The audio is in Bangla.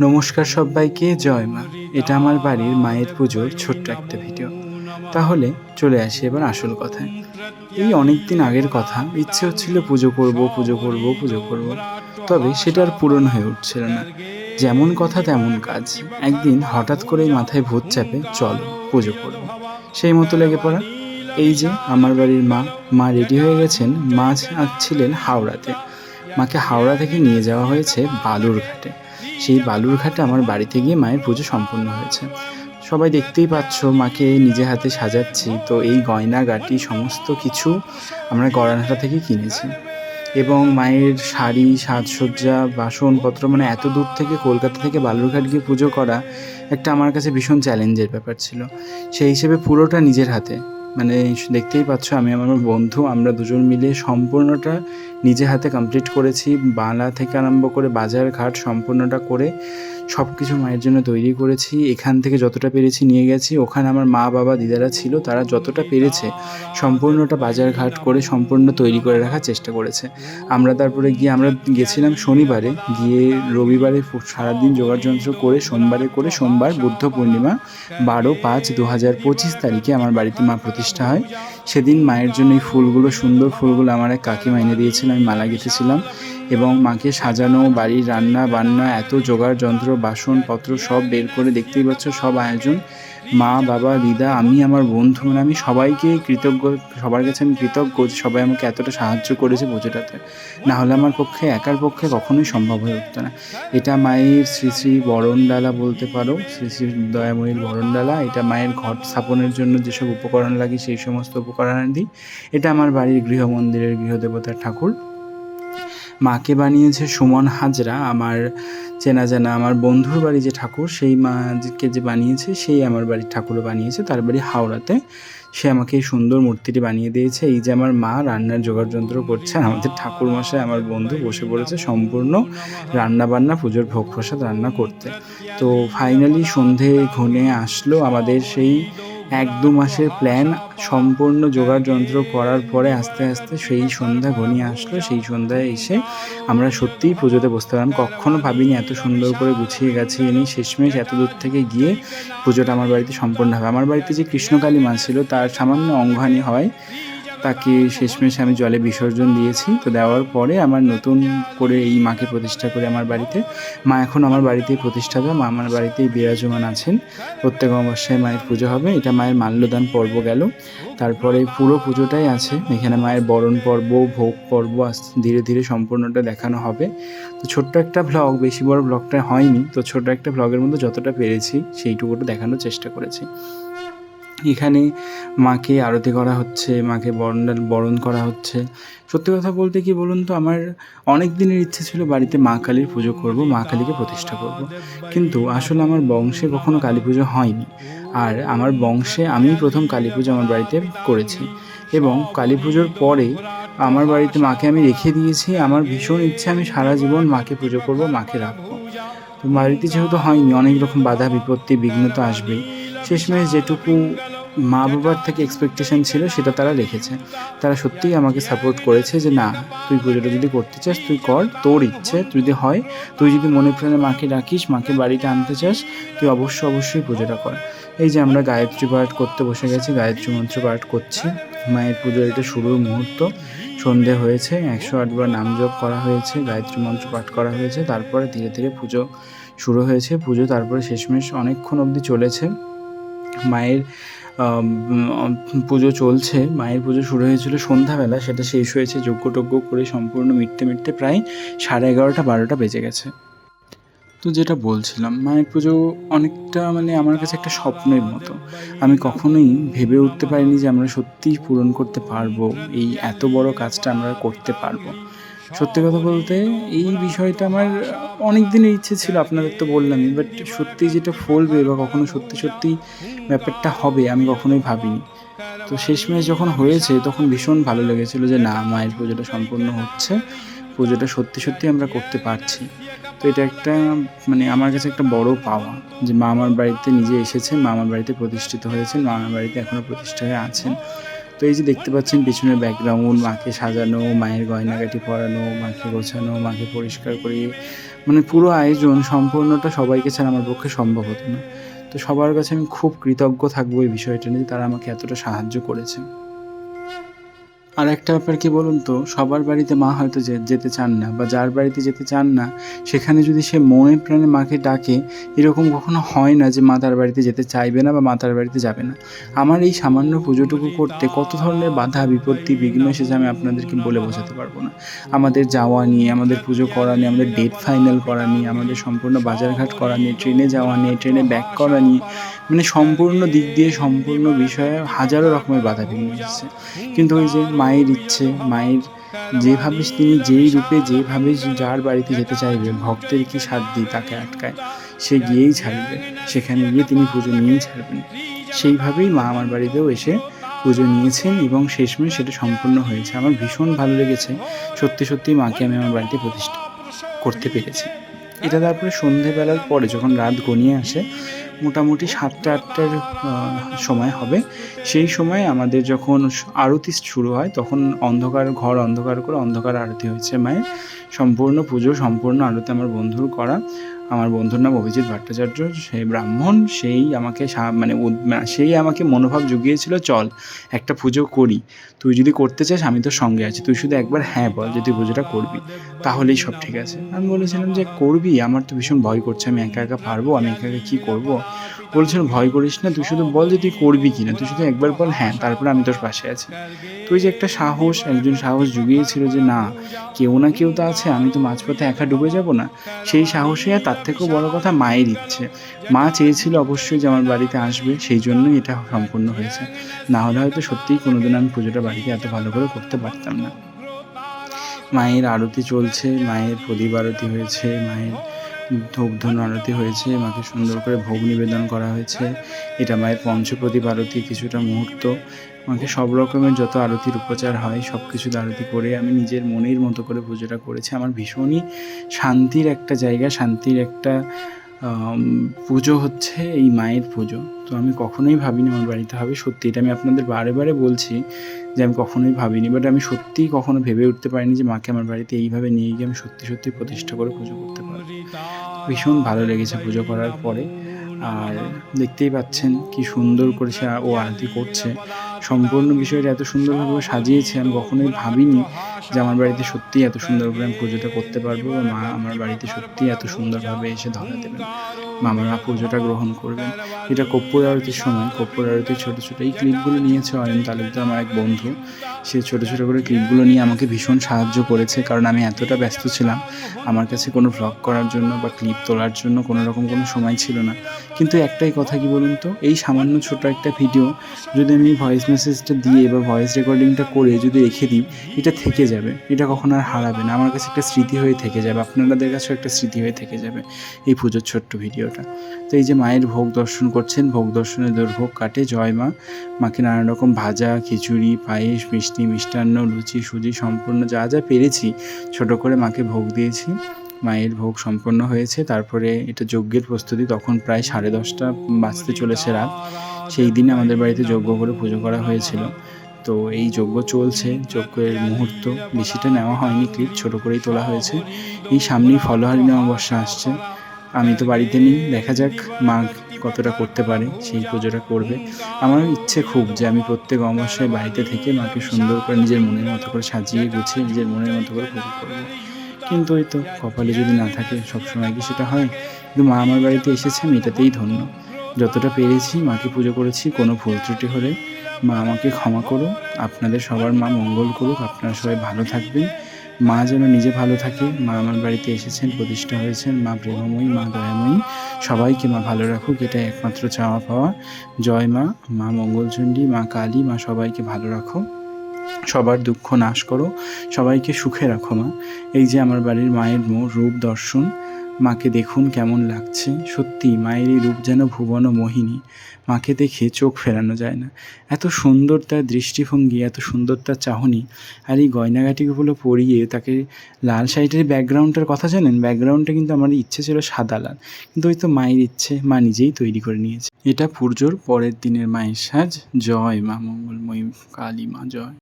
নমস্কার সবাইকে, জয় মা। এটা আমার বাড়ির মায়ের পুজোর ছোট্ট একটা ভিডিও। তাহলে চলে আসি এবার আসল কথায়। এই অনেক দিন আগের কথা, ইচ্ছে হচ্ছিল পুজো করব পুজো করব পুজো করব। তবে সেটা আর পূরণ হয়ে উঠছিল না। যেমন কথা তেমন কাজ। একদিন হঠাৎ করেই মাথায় ভূত চাপে, চলো, পুজো করব। সেই মতো লেগে পড়া। এই যে আমার বাড়ির মা মা রেডি হয়ে গেছেন, মা ছিলেন হাওড়াতে। মাকে হাওড়া থেকে নিয়ে যাওয়া হয়েছে বালুরঘাটে। সেই বালুরঘাটে আমার বাড়িতে গিয়ে মায়ের পুজো সম্পূর্ণ হয়েছে। সবাই দেখতেই পাচ্ছ, মাকে নিজে হাতে সাজাচ্ছি। তো এই গয়না, গাটি, সমস্ত কিছু আমরা গড়ানহাটা থেকে কিনেছি। এবং মায়ের শাড়ি, সাজসজ্জা, বাসনপত্র মানে এত দূর থেকে কলকাতা থেকে বালুরঘাট গিয়ে পুজো করা একটা আমার কাছে ভীষণ চ্যালেঞ্জের ব্যাপার ছিল। সেই হিসেবে পুরোটা নিজের হাতে। মানে দেখতেই পাচ্ছ, আমি আমার বন্ধু, আমরা দুজন মিলে সম্পূর্ণটা নিজে হাতে কমপ্লিট করেছি। বালা থেকে আরম্ভ করে বাজার ঘাট সম্পূর্ণটা করে সব কিছু মায়ের জন্য তৈরি করেছি। এখান থেকে যতটা পেরেছি নিয়ে গেছি। ওখানে আমার মা, বাবা, দিদারা ছিল, তারা যতটা পেরেছে সম্পূর্ণটা বাজার ঘাট করে সম্পূর্ণ তৈরি করে রাখার চেষ্টা করেছে। আমরা তারপরে গিয়ে, আমরা গেছিলাম শনিবারে, গিয়ে রবিবারে সারাদিন জোগাড় যন্ত্র করে সোমবারে করে সোমবার বুদ্ধ পূর্ণিমা বারো পাঁচ দু হাজার পঁচিশ তারিখে আমার বাড়িতে মা প্রতিষ্ঠা হয় সেদিন মায়ের জন্য এই ফুলগুলো, সুন্দর ফুলগুলো আমার এক কাকিমা এনে দিয়েছিল আমি মালা গেঁথেছিলাম। এবং মাকে সাজানো, বাড়ির রান্না বান্না এত জোগাড় যন্ত্র বাসনপত্র সব বের করে, দেখতেই পাচ্ছ সব আয়োজন। মা, বাবা, দিদা, আমি, আমার বন্ধু মানে আমি সবাইকে কৃতজ্ঞ, সবার কাছে আমি কৃতজ্ঞ সবাই আমাকে এতটা সাহায্য করেছে পুজোটাতে। না হলে আমার পক্ষে, একার পক্ষে কখনোই সম্ভব হয়ে উঠতো না। এটা মায়ের শ্রী শ্রী বরণডালা বলতে পারো, শ্রী শ্রী দয়াময়ীর বরণডালা। এটা মায়ের ঘট স্থাপনের জন্য যেসব উপকরণ লাগে সেই সমস্ত উপকরণ দিই এটা আমার বাড়ির গৃহমন্দিরের গৃহদেবতার ঠাকুর। মাকে বানিয়েছে সুমন হাজরা, আমার চেনা জানা আমার বন্ধুর বাড়ি যে ঠাকুর, সেই মাকে যে বানিয়েছে, সেই আমার বাড়ির ঠাকুরও বানিয়েছে, তার বাড়ি হাওড়াতে। সে আমাকে এই সুন্দর মূর্তিটি বানিয়ে দিয়েছে। এই যে আমার মা রান্নার যন্ত্র করছে আমাদের ঠাকুর মশাই আমার বন্ধু বসে পড়েছে সম্পূর্ণ রান্না বান্না পুজোর ভোগ প্রসাদ রান্না করতে। তো ফাইনালি সন্ধে ঘনে আসলো আমাদের সেই এক দু মাসের প্ল্যান সম্পূর্ণ যোগার যন্ত্র করার পরে আস্তে আস্তে সেই সন্ধ্যা ঘনিয়ে আসলো। সেই সন্ধ্যায় এসে আমরা সত্যিই পুজোতে বসতে পারলাম। কখনো ভাবিনি এত সুন্দর করে গুছিয়ে গেছি এনে শেষমেশ এত দূর থেকে গিয়ে পুজোটা আমার বাড়িতে সম্পূর্ণ হবে। আমার বাড়িতে যে কৃষ্ণকালী মা ছিল, তার সামান্য অঙ্গহানি হয়। তাকে শেষমেশ আমি জলে বিসর্জন দিয়েছি। তো দেওয়ার পরে আমার নতুন করে এই মাকে প্রতিষ্ঠা করে আমার বাড়িতে, মা এখন আমার বাড়িতেই প্রতিষ্ঠা প্রতিষ্ঠাতা, মা আমার বাড়িতেই বিরাজমান আছেন। প্রত্যেক অমাবস্যায় মায়ের পুজো হবে, এটা মায়ের মাল্যদান পর্ব গেল। তারপরে পুরো পুজোটাই আছে, এখানে মায়ের বরণ পর্ব, ভোগ পর্ব ধীরে ধীরে সম্পূর্ণটা দেখানো হবে। তো ছোট্ট একটা ভ্লগ বেশি বড় ভ্লগটা হয়নি, তো ছোট্ট একটা ভ্লগের মধ্যে যতটা পেরেছি, সেইটুকুটা দেখানোর চেষ্টা করেছি। এখানে মাকে আরতি করা হচ্ছে, মাকে বরণ বরণ করা হচ্ছে। সত্যি কথা বলতে কি বলুন তো, আমার অনেক দিনের ইচ্ছে ছিল বাড়িতে মা কালীর পুজো করব, মা কালীকে প্রতিষ্ঠা করব। কিন্তু আসলে আমার বংশে কখনো কালী পুজো হয়নি। আর আমার বংশে আমি প্রথম কালী পুজো আমার বাড়িতে করেছি। এবং কালী পুজোর পরে আমার বাড়িতে মাকে আমি রেখে দিয়েছি। আমার ভীষণ ইচ্ছে, আমি সারা জীবন মাকে পুজো করব, মাকে রাখব। তো বাড়িতে যেহেতু হয়নি, অনেক রকম বাধা, বিপত্তি, বিঘ্ন তো আসবেই। শেষমেশ যেটুকু মা বাবার থেকে এক্সপেকটেশন ছিল, সেটা তারা রেখেছে। তারা সত্যিই আমাকে সাপোর্ট করেছে যে, না, তুই পুজোটা যদি করতে চাস, তুই কর, তোর ইচ্ছে, তুই যদি হয়, তুই যদি মনে প্রাণে মাকে রাখিস মাকে বাড়িতে আনতে চাস, তুই অবশ্যই অবশ্যই পুজোটা কর। এই যে আমরা গায়ত্রী পাঠ করতে বসে গেছি, গায়ত্রী মন্ত্র পাঠ করছি। মায়ের পুজোর এটা শুরুর মুহূর্ত। সন্ধে হয়েছে, একশো আটবার নাম জপ করা হয়েছে, গায়ত্রী মন্ত্র পাঠ করা হয়েছে। তারপরে ধীরে ধীরে পুজো শুরু হয়েছে। পুজো তারপরে শেষমেশ অনেকক্ষণ অবধি চলেছে। মায়ের পুজো চলছে, মায়ের পুজো শুরু হয়েছিল সন্ধ্যাবেলা, সেটা শেষ হয়েছে, যজ্ঞটজ্ঞ করে সম্পূর্ণ মিটতে মিটতে প্রায় সাড়ে এগারোটা, বারোটা বেজে গেছে। তো যেটা বলছিলাম, মায়ের পুজো অনেকটা মানে আমার কাছে একটা স্বপ্নের মতো। আমি কখনোই ভেবে উঠতে পারিনি যে আমরা সত্যিই পূরণ করতে পারব, এই এত বড় কাজটা আমরা করতে পারব। সত্যি কথা বলতে, এই বিষয়টা আমার অনেক দিনের ইচ্ছে ছিল, আপনাদের তো বললামই বাট সত্যি যেটা ফলবে বা কখনো সত্যি সত্যি ব্যাপারটা হবে, আমি কখনোই ভাবিনি। তো শেষমেশ যখন হয়েছে, তখন ভীষণ ভালো লেগেছিল যে, না, মায়ের পুজোটা সম্পূর্ণ হচ্ছে, পুজোটা সত্যি সত্যি আমরা করতে পারছি। তো এটা একটা মানে আমার কাছে একটা বড় পাওয়া, যে মা আমার বাড়িতে নিজে এসেছে মা আমার বাড়িতে প্রতিষ্ঠিত হয়েছেন, মা আমার বাড়িতে এখনও প্রতিষ্ঠা হয়ে আছেন। তো এই যে দেখতে পাচ্ছেন, পিছনের ব্যাকগ্রাউন্ড মাকে সাজানো, মায়ের গয়নাগাটি পরানো, মাকে গোছানো, মাকে পরিষ্কার করে মানে পুরো আয়োজন সম্পূর্ণটা সবাইকে ছাড়া আমার পক্ষে সম্ভব হতো না। তো সবার কাছে আমি খুব কৃতজ্ঞ থাকব এই বিষয়টা নিয়ে, তারা আমাকে এতটা সাহায্য করেছে। আর একটা ব্যাপার কি বলুন তো, সবার বাড়িতে মা হয়তো যেতে চান না বা যার বাড়িতে যেতে চান না, সেখানে যদি সে মনে প্রাণে মাকে ডাকে, এরকম কখনো হয় না যে মা তার বাড়িতে যেতে চাইবে না বা মা তার বাড়িতে যাবে না। আমার এই সামান্য পুজোটুকু করতে কত ধরনের বাধা, বিপত্তি, বিঘ্ন এসেছে আমি আপনাদেরকে বলে বোঝাতে পারব না। আমাদের যাওয়া নিয়ে, আমাদের পুজো করা নিয়ে, আমাদের ডেট ফাইনাল করা নিয়ে, আমাদের সম্পূর্ণ বাজারঘাট করা নিয়ে, ট্রেনে যাওয়া নিয়ে, ট্রেনে ব্যাক করা নিয়ে মানে সম্পূর্ণ দিক দিয়ে সম্পূর্ণ বিষয়ে হাজারো রকমের বাধা বিঘ্ন এসেছে। কিন্তু ওই যে ইচ্ছে, মায়ের যেভাবে তিনি যেই রূপে যেভাবে যার বাড়িতে যেতে চাইবে, ভক্তের কি সাধ্যি তাকে আটকায়? সে গিয়েই ছাড়বে, সেখানে গিয়ে তিনি পুজো নিয়েই ছাড়বেন। সেইভাবেই মা আমার বাড়িতেও এসে পুজো নিয়েছেন এবং শেষমেশ সেটা সম্পূর্ণ হয়েছে। আমার ভীষণ ভালো লেগেছে। সত্যি সত্যি মাকে আমি আমার বাড়িতে প্রতিষ্ঠা করতে পেরেছি। এটা তারপরে সন্ধেবেলার পরে যখন রাত গনিয়ে আসে মোটামুটি সাতটা আটটার সময় হবে। সেই সময় আমাদের যখন আরতি শুরু হয়, তখন অন্ধকার, ঘর অন্ধকার করে অন্ধকার আরতি হয়েছে মায়ের। সম্পূর্ণ পুজো, সম্পূর্ণ আরতি আমার বন্ধুর করা। আমার বন্ধুর নাম অভিজিৎ ভট্টাচার্য সেই ব্রাহ্মণ, সেই আমাকে সা- মানে সেই আমাকে মনোভাব জুগিয়েছিল, চল একটা পুজো করি। তুই যদি করতে চাস, আমি তোর সঙ্গে আছি। তুই শুধু একবার হ্যাঁ বল যে তুই পুজোটা করবি। তাহলেই সব ঠিক আছে। আমি বলেছিলাম যে, করবি? আমার তো ভীষণ ভয় করছে। আমি একা একা পারব? আমি একা একা কী করব? বলছিল, ভয় করিস না, তুই শুধু বল যে তুই করবি কি না তুই শুধু একবার বল হ্যাঁ তারপরে আমি তোর পাশে আছি। তুই যে একটা সাহস, একজন সাহস জুগিয়েছিল যে, না, কেউ না কেউ তো আছে, আমি তো মাঝপথে একা ডুবে যাব না। সেই সাহসে আর তার থেকেও বড় কথা মায়ের ইচ্ছে। মা চেয়েছিল অবশ্যই যে আমার বাড়িতে আসবে, সেই জন্যই এটা সম্পূর্ণ হয়েছে। না হলে হয়তো সত্যিই কোনোদিন আমি পুজোটা বাড়িতে এত ভালো করে করতে পারতাম না। মায়ের আরতি চলছে, মায়ের প্রদীপ আরতি হয়েছে, মায়ের ধূপধন আরতি হয়েছে, মাকে সুন্দর করে ভোগ নিবেদন করা হয়েছে। এটা মায়ের পঞ্চপ্রদীপ আরতি, কিছুটা মুহূর্ত। মাকে সব রকমের যত আরতির উপচার হয়, সব কিছু আরতি করে আমি নিজের মনের মতো করে পুজোটা করেছি। আমার ভীষণই শান্তির একটা জায়গা, শান্তির একটা পুজো হচ্ছে এই মায়ের পুজো। তো আমি কখনোই ভাবিনি আমার বাড়িতে হবে। সত্যি এটা আমি আপনাদের বারে বারে বলছি যে আমি কখনোই ভাবিনি। বাট আমি সত্যিই কখনো ভেবে উঠতে পারিনি যে মাকে আমার বাড়িতে এইভাবে নিয়ে গিয়ে আমি সত্যি সত্যি প্রতিষ্ঠা করে পুজো করতে পারব। ভীষণ ভালো লেগেছে পুজো করার পরে। আর দেখতেই পাচ্ছেন কি সুন্দর করে সে ও আরতি করছে। সম্পূর্ণ বিষয়টা এত সুন্দরভাবে সাজিয়েছে, আমি কখনোই ভাবিনি যে আমার বাড়িতে সত্যিই এত সুন্দর করে আমি পুজোটা করতে পারব মা আমার বাড়িতে সত্যিই এত সুন্দরভাবে এসে ধরা দেবেন। মা আমার মা পুজোটা গ্রহণ করবেন। এটা কর্পূর আরতির সময় কর্পূর আরতির ছোটো ছোটো এই ক্লিপগুলো নিয়েছে অয়ন তালুকদার, আমার এক বন্ধু। সে ছোটো ছোটো করে ক্লিপগুলো নিয়ে আমাকে ভীষণ সাহায্য করেছে, কারণ আমি এতটা ব্যস্ত ছিলাম। আমার কাছে কোনো ভ্লগ করার জন্য বা ক্লিপ তোলার জন্য কোনো রকম কোনো সময় ছিল না। কিন্তু একটাই কথা কি বলুন তো? এই সামান্য ছোট একটা ভিডিও যদি আমি ভয়েস মেসেজটা দিয়ে বা ভয়েস রেকর্ডিংটা করে যদি রেখে দিই, এটা থেকে যাবে। এটা কখনো আর হারাবে না। আমার কাছে একটা স্মৃতি হয়ে থেকে যাবে। আপনাদের কাছেও একটা স্মৃতি হয়ে থেকে যাবে এই পুজোর ছোট্ট ভিডিওটা। তো এই যে মায়ের ভোগ দর্শন করছেন, ভোগ দর্শনে দুর্ভোগ কাটে, জয় মা। মাকে নানান রকম ভাজা, খিচুড়ি, পায়েস, মিষ্টি, মিষ্টান্ন, লুচি, সুজি, সম্পূর্ণ যা যা পেরেছি, ছোট করে মাকে ভোগ দিয়েছি। মায়ের ভোগ সম্পন্ন হয়েছে। তারপরে এটা যজ্ঞের প্রস্তুতি তখন প্রায় সাড়ে দশটা বাজতে চলেছে রাত। সেই দিনে আমাদের বাড়িতে যজ্ঞ করে পুজো করা হয়েছিল। তো এই যজ্ঞ চলছে। যজ্ঞের মুহূর্ত বেশিটা নেওয়া হয়নি, ক্লিপ ছোট করেই তোলা হয়েছে। এই সামনেই ফলহারিণী অমাবস্যা আসছে। আমি তো বাড়িতে নেই। দেখা যাক মা কতটা করতে পারে, সেই পুজোটা করবে। আমার ইচ্ছে খুব যে আমি প্রত্যেক অমাবস্যায় বাড়িতে থেকে মাকে সুন্দর করে নিজের মনের মতো করে সাজিয়ে গুছিয়ে নিজের মনের মতো করে পুজো করব। কিন্তু ওই তো কপালে যদি না থাকে সবসময় কি সেটা হয়? কিন্তু মা আমার বাড়িতে এসেছে আমি এটাতেই ধন্য। যতটা পেরেছি মাকে পুজো করেছি, কোনো ভুল ত্রুটি হলে মা আমাকে ক্ষমা করো আপনাদের সবার মা মঙ্গল করুক, আপনারা সবাই ভালো থাকবেন। মা যেন নিজে ভালো থাকে, মা আমার বাড়িতে এসেছেন, প্রতিষ্ঠা হয়েছেন, মা প্রেমময়ী, মা দয়াময়ী। সবাইকে মা ভালো রাখুক, এটাই একমাত্র চাওয়া পাওয়া। জয় মা মা মঙ্গলচণ্ডী, মা কালী, মা সবাইকে ভালো রাখো। সবার দুঃখ নাশ করো, সবাইকে সুখে রাখো মা। এই যে আমার বাড়ির মায়ের মো- রূপ দর্শন, মাকে দেখুন কেমন লাগছে। সত্যি, মায়ের এই রূপ যেন ভুবন মোহিনী, মাকে দেখে চোখ ফেরানো যায় না। এত সুন্দর তার দৃষ্টিভঙ্গি, এত সুন্দর তার চাহনি, আর এই গয়নাগাটিগুলো পরিয়ে তাকে লাল শাড়িটার ব্যাকগ্রাউন্ডটার কথা জানেন? ব্যাকগ্রাউন্ডটা কিন্তু আমার ইচ্ছে ছিল সাদা লাল, কিন্তু ওই তো মায়ের ইচ্ছে, মা নিজেই তৈরি করে নিয়েছে। এটা পুজোর পরের দিনের মায়ের সাজ। জয় মা, মঙ্গলময়ী কালী মা, জয়।